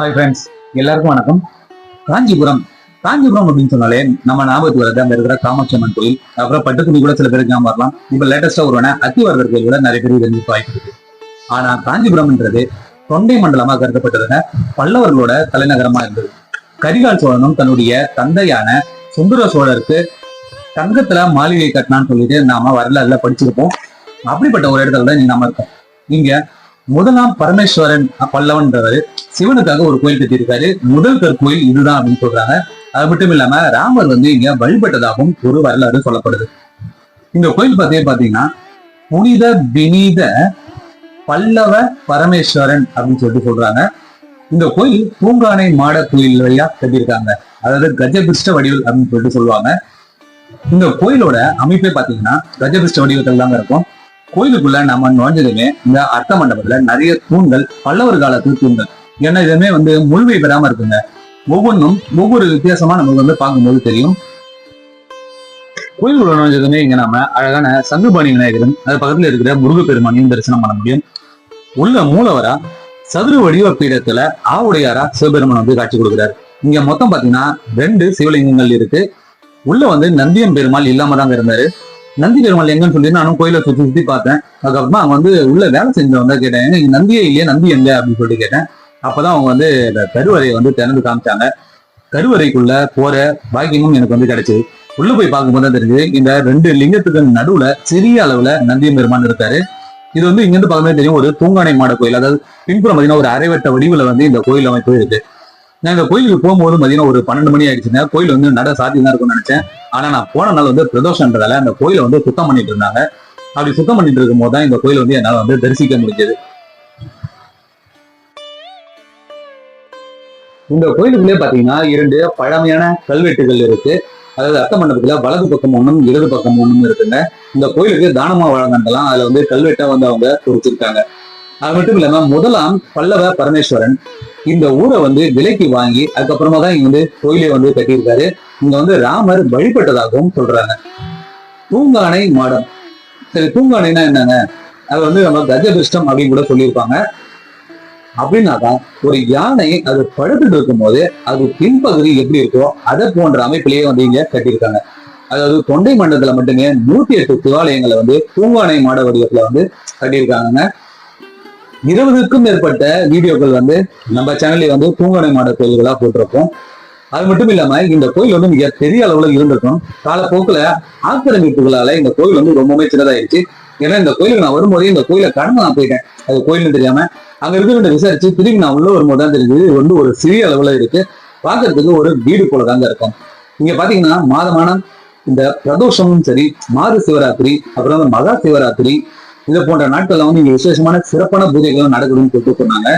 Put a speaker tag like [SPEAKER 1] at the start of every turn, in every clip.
[SPEAKER 1] Hi friends எல்லாருக்கும் வணக்கம். காஞ்சிபுரம். காஞ்சிபுரம் அப்படின்னு சொன்னாலே நம்ம ஞாபகத்துக்கு வரது அங்க இருக்கிற காமாட்சி அம்மன் கோயில். அப்புறம் பட்டுத்துணி கூட சில பேருக்கு ஞாபகம் வரலாம். இப்ப லேட்டஸ்டா ஒருவன அத்திவரதர் கோயில் கூட நிறைய பேர் இருந்து வாய்ப்பு இருக்கு. ஆனா காஞ்சிபுரம்ன்றது தொண்டை மண்டலமா கருதப்பட்டதுன பல்லவர்களோட தலைநகரமா இருந்தது. கரிகால் சோழனும் தன்னுடைய தந்தையான சுந்தர சோழருக்கு தங்கத்துல மாளிகை கட்டினான்னு சொல்லிட்டு நாம வரலாறுல படிச்சிருப்போம். அப்படிப்பட்ட ஒரு இடத்துல தான் இங்க நாம இருக்கோம். இங்க முதலாம் பரமேஸ்வரன் பல்லவன்றவர் சிவனுக்காக ஒரு கோயில் கட்டியிருக்காரு. முதல் கற்கோயில் இதுதான் அப்படின்னு சொல்றாங்க. அது மட்டும் இல்லாம ராமர் வந்து இங்க வழிபட்டதாகவும் ஒரு வரலாறு சொல்லப்படுது. இந்த கோயில் பார்த்தே பாத்தீங்கன்னா புனித வினித பல்லவ பரமேஸ்வரன் அப்படின்னு சொல்லிட்டு சொல்றாங்க. இந்த கோயில் பூங்கானை மாட கோயில் வழியா கட்டியிருக்காங்க. அதாவது கஜபிஷ்ட வடிவில் அப்படின்னு சொல்லிட்டு சொல்லுவாங்க. இந்த கோயிலோட அமைப்பே பாத்தீங்கன்னா கஜபிஷ்ட வடிவத்தில் தாங்க இருக்கும். கோயிலுக்குள்ள நம்ம நுழைஞ்சதுமே இந்த அர்த்த மண்டபத்துல நிறைய தூண்கள் பல்லவர் காலத்து தூண்கள். ஏன்னா இதுவுமே வந்து முழுமை பெறாம இருக்குங்க. ஒவ்வொன்றும் ஒவ்வொரு வித்தியாசமா நமக்கு வந்து பார்க்கும்போது தெரியும். கோயிலுக்குள்ள நுழைஞ்சதுமே இங்க நாம அழகான சங்குபாணி விநாயகரும் அது பக்கத்துல இருக்கிற முருகப்பெருமானையும் தரிசனம் பண்ண முடியும். உள்ள மூலவரா சதுர வடிவ பீடத்துல ஆவுடையாரா சிவபெருமான் வந்து காட்சி கொடுக்குறாரு. இங்க மொத்தம் பாத்தீங்கன்னா ரெண்டு சிவலிங்கங்கள் இருக்கு. உள்ள வந்து நந்தியம் பெருமாள் இல்லாம தாங்க இருந்தாரு. நந்தி பெருமாள் எங்கன்னு சொல்லி நானும் கோயிலை சுத்தி சுத்தி பார்த்தேன். அதுக்கப்புறமா அவங்க வந்து உள்ள வேலை செஞ்சவங்க கேட்டேன். இங்க நந்தியே இல்லையே? நந்தி எங்க? அப்படின்னு சொல்லிட்டு கேட்டேன். அப்பதான் அவங்க வந்து இந்த கருவறையை வந்து திறந்து காமிச்சாங்க. கருவறைக்குள்ள போற பாக்கியமும் எனக்கு வந்து கிடைச்சது. உள்ள போய் பார்க்கும்போது தான் தெரிஞ்சது இந்த ரெண்டு லிங்கத்துக்கு நடுவுல சிறிய அளவுல நந்தியம் பெருமான் இருக்காரு. இது வந்து இங்கிருந்து பார்க்கும்போது தெரியும் ஒரு தூங்கானை மாட கோயில். அதாவது பின்புறம் பார்த்தீங்கன்னா ஒரு அரைவட்ட வடிவுல வந்து இந்த கோயில் அமைப்பு இருக்கு. நான் இந்த கோயிலுக்கு போகும்போது பார்த்தீங்கன்னா ஒரு பன்னெண்டு மணி ஆயிடுச்சுங்க கோயில் வந்து நட சாத்தி தான் இருக்கும்னு நினைச்சேன். ஆனா நான் போன நாள் வந்து பிரதோஷன்றதால அந்த கோயிலை வந்து சுத்தம் பண்ணிட்டு இருந்தாங்க. அப்படி சுத்தம் பண்ணிட்டு இருக்கும் போது தான் இந்த கோயில் வந்து என்னால வந்து தரிசிக்க முடிஞ்சது. இந்த கோயிலுக்குள்ளே பாத்தீங்கன்னா இரண்டு பழமையான கல்வெட்டுகள் இருக்கு. அதாவது அர்த்த மண்டபத்துல வலது பக்கம் ஒண்ணும் இடது பக்கம் ஒன்றும் இருக்குங்க. இந்த கோயிலுக்கு தானமா வழங்கலாம் அதுல வந்து கல்வெட்டை வந்து அவங்க குறிச்சிருக்காங்க. அது மட்டும் இல்லாம முதலாம் பல்லவ பரமேஸ்வரன் இந்த ஊரை வந்து விலைக்கு வாங்கி அதுக்கப்புறமா தான் இங்க வந்து கோயிலை வந்து கட்டியிருக்காரு. இங்க வந்து ராமர் வழிபட்டதாகவும் சொல்றாங்க. பூங்கானை மாடம். சரி பூங்கானைன்னா என்னங்க? அது வந்து நம்ம கஜபிஷ்டம் அப்படின்னு கூட சொல்லியிருப்பாங்க. அப்படின்னாக்கா ஒரு யானை அது படுத்துட்டு இருக்கும்போது அது பின்பகுதி எப்படி இருக்கோ அதை போன்ற அமைப்பிலேயே வந்து இங்க கட்டியிருக்காங்க. அதாவது தொண்டை மண்டலத்துல மட்டுமே நூத்தி எட்டு சிவாலயங்களை வந்து பூங்கானை மாட வடிவத்துல வந்து கட்டியிருக்காங்க இருபதுக்கும் மேற்பட்ட வீடியோக்கள் வந்து நம்ம சேனல்ல வந்து பூங்கனை மாட கோயில்களா போட்டிருப்போம் அது மட்டும் இல்லாம இந்த கோயில் வந்து மிக பெரிய அளவுல இருந்திருக்கும். காலப்போக்குல ஆக்கிரமிப்புகளால இந்த கோயில் வந்து ரொம்பவே சின்னதாயிருச்சு. ஏன்னா இந்த கோயிலுக்கு நான் வரும்போதே இந்த கோயில கடந்து நான் போயிட்டேன். அது கோயில்னு தெரியாம. அங்க இருக்கிறவங்க விசாரிச்சு திரும்பி நான் உள்ள வரும்போது தான் தெரிஞ்சது இது வந்து ஒரு சிறிய அளவுல இருக்கு. பாக்குறதுக்கு ஒரு வீடு போல தாங்க இருக்கும். இங்க பாத்தீங்கன்னா மாதமான இந்த பிரதோஷமும் சரி மாத சிவராத்திரி அப்புறம் மகா சிவராத்திரி இது போன்ற நாட்கள்ல வந்து இங்க விசேஷமான சிறப்பான பூஜைகள் நடக்குதுன்னு சொல்லிட்டு சொன்னாங்க.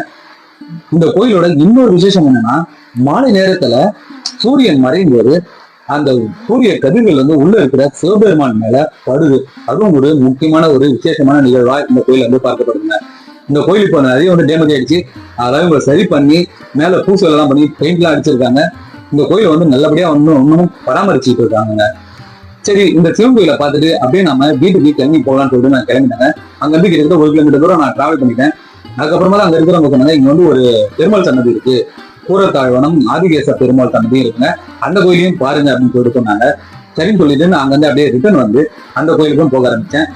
[SPEAKER 1] இந்த கோயிலோட இன்னொரு விசேஷம் என்னன்னா மாலை நேரத்துல சூரியன் மறையும் போது அந்த சூரிய கதிர்கள் வந்து உள்ள இருக்கிற சிவபெருமான் மேல படுது. அதுவும் ஒரு முக்கியமான ஒரு விசேஷமான நிகழ்வா இந்த கோயில் வந்து பார்க்கப்படுதுங்க. இந்த கோயில் இப்போ நிறைய வந்து டேமேஜ் ஆயிடுச்சு. அதாவது இவங்க சரி பண்ணி மேல பூசல் எல்லாம் பண்ணி பெயிண்ட் எல்லாம் அடிச்சிருக்காங்க. இந்த கோயில் வந்து நல்லபடியா ஒன்னும் இன்னும் பராமரிச்சுட்டு இருக்காங்க சரி இந்த சிவன் கோயிலை பார்த்துட்டு அப்படியே நம்ம வீட்டுக்கு கிளம்பி போகலான்னு சொல்லிட்டு நான் கிளம்பிட்டேங்க. அங்க இருந்து கிட்டத்தட்ட ஒரு கிலோமீட்டர் தூரம் நான் டிராவல் பண்ணிட்டேன். அதுக்கப்புறமா தான் அங்க இருக்கிறவங்க சொன்னாங்க இங்க வந்து ஒரு பெருமாள் சன்னதி இருக்கு. கூரத்தாழ்வனம் ஆதிகேச பெருமாள் சன்னதி இருக்குங்க. அந்த கோயிலையும் பாருங்க அப்படின்னு சொல்லிட்டு சொன்னாங்க. சரின்னு சொல்லிட்டு நான் அங்க இருந்து அப்படியே ரிட்டர்ன் வந்து அந்த கோயிலுக்கும் போக ஆரம்பிச்சேன்.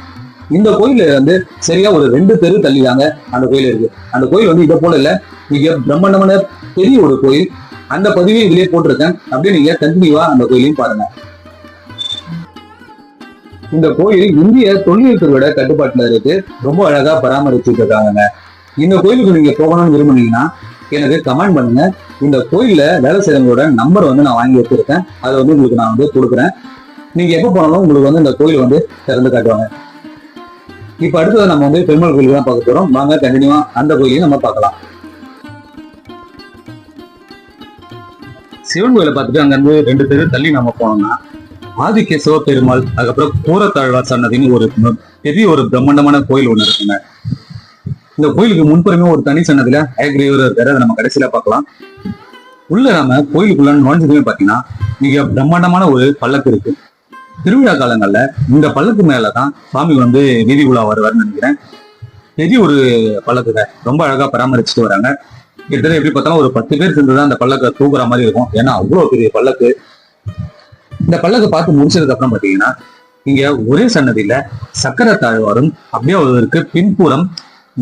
[SPEAKER 1] இந்த கோயில் வந்து சரியா ஒரு ரெண்டு தெரு தள்ளிதாங்க அந்த கோயில் இருக்கு. அந்த கோயில் வந்து இதை போல இல்ல. மிக பிரம்மாண்டமான பெரிய ஒரு கோயில். அந்த பதிவையும் இதுலயே போட்டிருக்கேன். அப்படியே நீங்க கண்டினியூவா அந்த கோயிலையும் பாருங்க. இந்த கோயில் இந்திய தொழில்நுட்பத்தோட கட்டுப்பாட்டுல இருக்கு. ரொம்ப அழகா பராமரிச்சுட்டு இருக்காங்க இந்த கோயிலுக்கு நீங்க போகணும்னு விரும்புனீங்கன்னா எனக்கு கமெண்ட் பண்ணுங்க. இந்த கோயில்ல வேலை செய்யறவங்களோட நம்பர் வந்து நான் வாங்கி வச்சிருக்கேன். அதை வந்து உங்களுக்கு நான் வந்து கொடுக்குறேன். நீங்க எப்போ போனாலும் உங்களுக்கு வந்து இந்த கோயில் வந்து திறந்து காட்டுவாங்க. இப்ப அடுத்தது நம்ம வந்து பெருமாள் கோயிலுக்கு தான் பார்க்க போறோம். வாங்க கண்டினியூவா அந்த கோயிலையும் நம்ம பார்க்கலாம். சிவன் கோயிலை பார்த்துட்டு அங்க இருந்து ரெண்டு பேரும் தள்ளி நம்ம போனோம்னா ஆதிக்க சிவபெருமாள் அதுக்கப்புறம் கூரத்தாழ்வார் சன்னதின்னு ஒரு பெரிய ஒரு பிரம்மாண்டமான கோயில் ஒண்ணு இருக்குங்க. இந்த கோயிலுக்கு முன்புறமே ஒரு தனி சன்னதில அயக்ரீவர் இருக்காரு. அதை நம்ம கடைசியில பார்க்கலாம். உள்ள நாம கோயிலுக்குள்ள நுழைஞ்சதுமே பாத்தீங்கன்னா மிக பிரம்மாண்டமான ஒரு பல்லக்கு இருக்கு. திருவிழா காலங்கள்ல இந்த பல்லக்கு மேலதான் சுவாமி வந்து வீதி உலா வருவார்னு நினைக்கிறேன். பெரிய ஒரு பல்லக்குங்க ரொம்ப அழகா பராமரிச்சுட்டு வராங்க. கிட்டத்தட்ட எப்படி பார்த்தாலும் ஒரு பத்து பேர் சேர்ந்துதான் அந்த பல்லக்கை தூக்குற மாதிரி இருக்கும். ஏன்னா அவ்வளவு பெரிய பல்லக்கு. இந்த பல்லக்கை பார்த்து முடிச்சதுக்கு அப்புறம் பாத்தீங்கன்னா இங்க ஒரே சன்னதியில சக்கர தாழ்வாரும் அப்படியே அவருக்கு பின்புறம்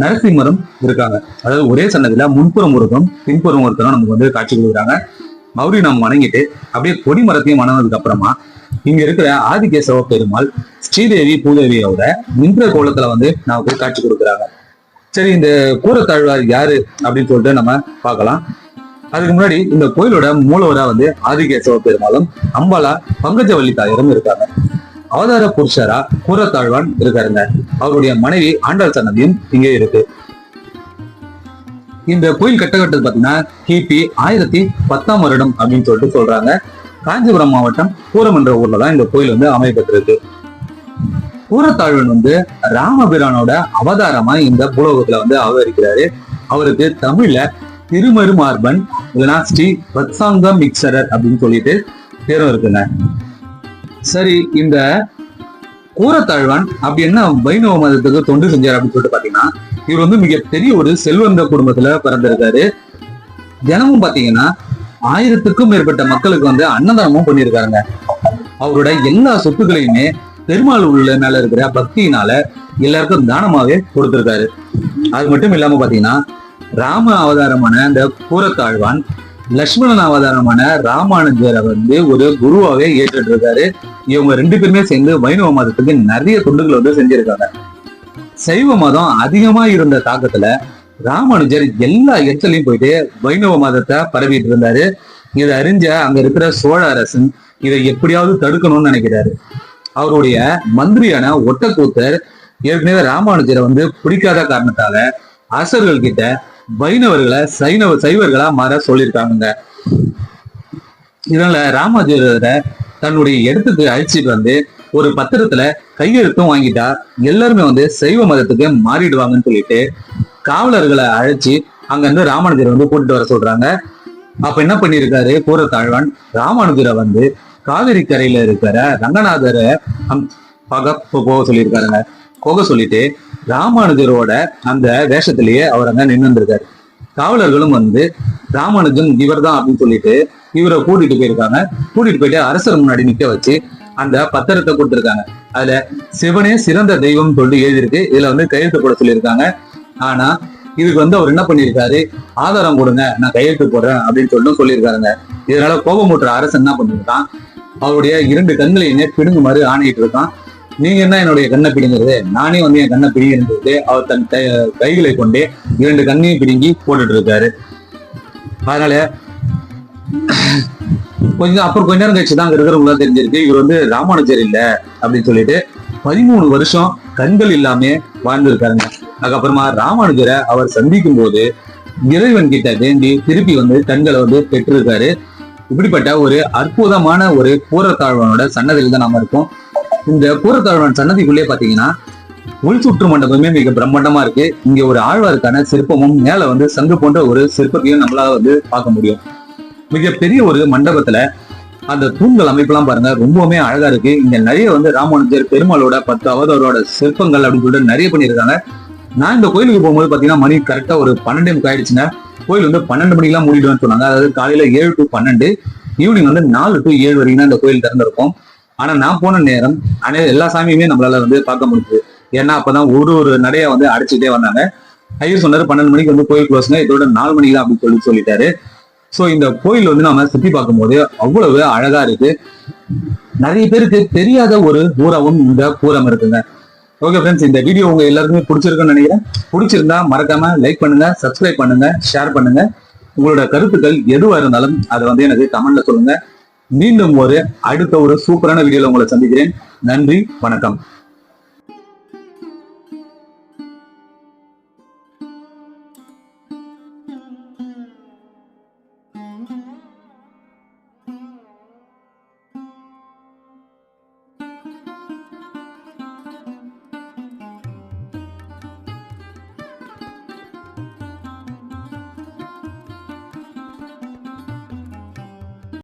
[SPEAKER 1] நரசிம்மரும் இருக்காங்க. அதாவது ஒரே சன்னதியில முன்புறம் ஒருத்தரும் பின்புறம் ஒருத்தரும் நமக்கு வந்து காட்சி கொடுக்குறாங்க. மறுபடியும் நம்ம வணங்கிட்டு அப்படியே கொடி மரத்தையும் வணங்கினதுக்கு அப்புறமா இங்க இருக்கிற ஆதிகேசவ பெருமாள் ஸ்ரீதேவி பூதேவியோட நின்ற கோலத்துல வந்து நமக்கு காட்சி கொடுக்குறாங்க. சரி இந்த கூரத்தாழ்வார் யாரு? அப்படின்னு சொல்லிட்டு நம்ம பார்க்கலாம். அதுக்கு முன்னாடி இந்த கோயிலோட மூலவரா வந்து ஆதிகேசவ பெருமாளும் அம்பாலா பங்கஜவல்லி தாயரும் இருக்காங்க. அவதார புருஷரா கூரத்தாழ்வான் இருக்காருங்க. அவருடைய மனைவி ஆண்டாள் சன்னதியும் இங்கே இருக்கு. இந்த கோயில் கட்டக்கட்டது பாத்தீங்கன்னா கிபி ஆயிரத்தி பத்தாம் வருடம் அப்படின்னு சொல்லிட்டு சொல்றாங்க. காஞ்சிபுரம் மாவட்டம் பூரம் என்ற ஊர்ல தான் இந்த கோயில் வந்து அமைப்பட்டிருக்கு கூரத்தாழ்வன் வந்து ராமபிரானோட அவதாரமா இந்த பூலோகத்துல வந்து அவதரிக்கிறாரு. அவருக்கு தமிழ்ல திருமருமார்பன் இல்லைன்னா ஸ்ரீ பத்சாங்க மிக்சரர் அப்படின்னு சொல்லிட்டு பேரும் இருக்குங்க. சரி இந்த கூரத்தாழ்வான் அப்படி என்ன வைணவ மதத்துக்கு தொண்டு செஞ்சார் அப்படின்னு சொல்லிட்டு பாத்தீங்கன்னா இவர் வந்து மிகப்பெரிய ஒரு செல்வந்த குடும்பத்துல பிறந்திருக்காரு. தினமும் பாத்தீங்கன்னா ஆயிரத்துக்கும் மேற்பட்ட மக்களுக்கு வந்து அன்னதானமும் பண்ணியிருக்காருங்க. அவரோட எல்லா சொத்துக்களையுமே பெருமாள் உள்ள மேல இருக்கிற பக்தியினால எல்லாருக்கும் தானமாவே கொடுத்திருக்காரு. அது மட்டும் இல்லாம பாத்தீங்கன்னா ராம அவதாரமான இந்த கூரத்தாழ்வான் லக்ஷ்மணன் அவதாரமான ராமானுஜரை வந்து ஒரு குருவாவே ஏற்றுட்டு இருக்காரு இவங்க ரெண்டு பேருமே சேர்ந்து வைணவ மதத்துக்கு நிறைய தொண்டுகள் வந்து செஞ்சிருக்காங்க. சைவ மதம் அதிகமா இருந்த தாக்கத்துல ராமானுஜர் எல்லா இடத்துலயும் போயிட்டு வைணவ மதத்தை பரவிட்டு இருந்தாரு. இதை அறிஞ்ச அங்க இருக்கிற சோழ அரசன் இதை எப்படியாவது தடுக்கணும்னு நினைக்கிறாரு. அவருடைய மந்திரியான ஒட்டக்கூத்தர் ஏற்கனவே ராமானுஜரை வந்து பிடிக்காத காரணத்தால அரசர்கள் கிட்ட வைணவர்களை சைனவ சைவர்களா மாற சொல்லியிருக்காங்க இதனால ராமானுஜரை தன்னுடைய இடத்துக்கு அழைச்சிட்டு வந்து ஒரு பத்திரத்துல கையெழுத்தும் வாங்கிட்டா எல்லாருமே வந்து சைவ மதத்துக்கு மாறிடுவாங்கன்னு சொல்லிட்டு காவலர்களை அழைச்சி அங்க இருந்து ராமானுஜரை வந்து கூட்டிட்டு வர சொல்றாங்க. அப்ப என்ன பண்ணிருக்காரு கூரத்தாழ்வான் ராமானுஜரை வந்து காவிரி கரையில இருக்கிற ரங்கநாதரை அம்- போக சொல்லியிருக்காருங்க. போக சொல்லிட்டு ராமானுஜரோட அந்த வேஷத்திலேயே அவர் அங்க நின்று வந்திருக்காரு. காவலர்களும் வந்து ராமானுஜன் இவர்தான் அப்படின்னு சொல்லிட்டு இவரை கூட்டிட்டு போயிருக்காங்க. கூட்டிட்டு போயிட்டு அரசர் முன்னாடி நிக்க வச்சு அந்த பத்திரத்தை கொடுத்துருக்காங்க. அதுல சிவனே சிறந்த தெய்வம் சொல்லி எழுதியிருக்கு. இதுல வந்து கையெழுத்து போட சொல்லியிருக்காங்க. ஆனா இதுக்கு வந்து அவர் என்ன பண்ணியிருக்காரு? ஆதாரம் கொடுங்க நான் கையெழுத்து போடுறேன் அப்படின்னு சொல்லிட்டு சொல்லியிருக்காருங்க. இதனால கோபமுற்ற அரசன் என்ன பண்ணிருக்கான் அவருடைய இரண்டு கண்களையுமே பிடுங்குமாறு ஆணையிட்டு இருக்கான் நீங்க என்ன என்னுடைய கண்ணை பிடிங்கிறது? நானே வந்து என் கண்ணை பிடிங்கிறது அவர் தன் கைகளை கொண்டே இரண்டு கண்ணையும் பிடுங்கி போட்டுட்டு இருக்காரு அதனால கொஞ்சம் அப்புறம் கொஞ்ச நேரம் கழிச்சு தான் அங்க இருக்கிறவங்க தெரிஞ்சிருக்கு. இவர் வந்து ராமானுஜர் இல்ல அப்படின்னு சொல்லிட்டு பதிமூணு வருஷம் கண்கள் இல்லாம வாழ்ந்திருக்காருங்க. அதுக்கப்புறமா ராமானுஜரை அவர் சந்திக்கும் போது இறைவன் கிட்ட வேண்டி திருப்பி வந்து கண்களை வந்து பெற்றிருக்காரு. இப்படிப்பட்ட ஒரு அற்புதமான ஒரு பூரத்தாழ்வனோட சன்னதியில் தான் நாம இருக்கோம். இந்த கூரத்தாழ்வான் சன்னதிக்குள்ளே பாத்தீங்கன்னா உள் சுற்று மண்டபமே மிக பிரம்மாண்டமா இருக்கு. இங்க ஒரு ஆழ்வாருக்கான சிற்பமும் மேல வந்து சங்கு போன்ற ஒரு சிற்பத்தையும் நம்மளால வந்து பார்க்க முடியும். மிகப்பெரிய ஒரு மண்டபத்துல அந்த தூண்கள் அமைப்பெல்லாம் பாருங்க ரொம்பவுமே அழகா இருக்கு. இங்க நிறைய வந்து ராமானுஜர் பெருமாளோட பத்து அவதாரோட சிற்பங்கள் அப்படின்னு சொல்லிட்டு நிறைய பண்ணியிருக்காங்க. நான் இந்த கோயிலுக்கு போகும்போது பாத்தீங்கன்னா மணி கரெக்டா ஒரு பன்னெண்டு மணிக்கு ஆயிடுச்சுன்னா கோயில் வந்து பன்னெண்டு மணிக்கெல்லாம் மூடிடுவேன்னு சொன்னாங்க. அதாவது காலையில ஏழு டு பன்னெண்டு ஈவினிங் வந்து நாலு டு ஏழு வரைக்கும் தான் இந்த கோயில் திறந்திருக்கும். ஆனா நான் போன நேரம் அனை எல்லா சாமியுமே நம்மளால வந்து பார்க்க முடியுது ஏன்னா அப்பதான் ஒரு ஒரு நடையை வந்து அடிச்சுட்டே வந்தாங்க. ஐயர் சொன்னாரு பன்னெண்டு மணிக்கு வந்து கோயில் க்ளோஸ்ங்க இதோட நாலு மணிக்கு தான் அப்படின்னு சொல்லி சொல்லிட்டாரு. ஸோ இந்த கோயில் வந்து நம்ம சுத்தி பார்க்கும்போது அவ்வளவு அழகா இருக்கு. நிறைய பேருக்கு தெரியாத ஒரு ஊரவும் இந்த பூரம் இருக்குங்க. ஓகே ஃப்ரெண்ட்ஸ் இந்த வீடியோ உங்க எல்லாருக்குமே பிடிச்சிருக்குன்னு நினைக்கிறேன். பிடிச்சிருந்தா மறக்காம லைக் பண்ணுங்க சப்ஸ்கிரைப் பண்ணுங்க ஷேர் பண்ணுங்க. உங்களோட கருத்துக்கள் எதுவா இருந்தாலும் அதை வந்து எனக்கு கமெண்ட்ல சொல்லுங்க. மீண்டும் ஒரு அடுத்த ஒரு சூப்பரான வீடியோல உங்களை சந்திக்கிறேன். நன்றி வணக்கம்.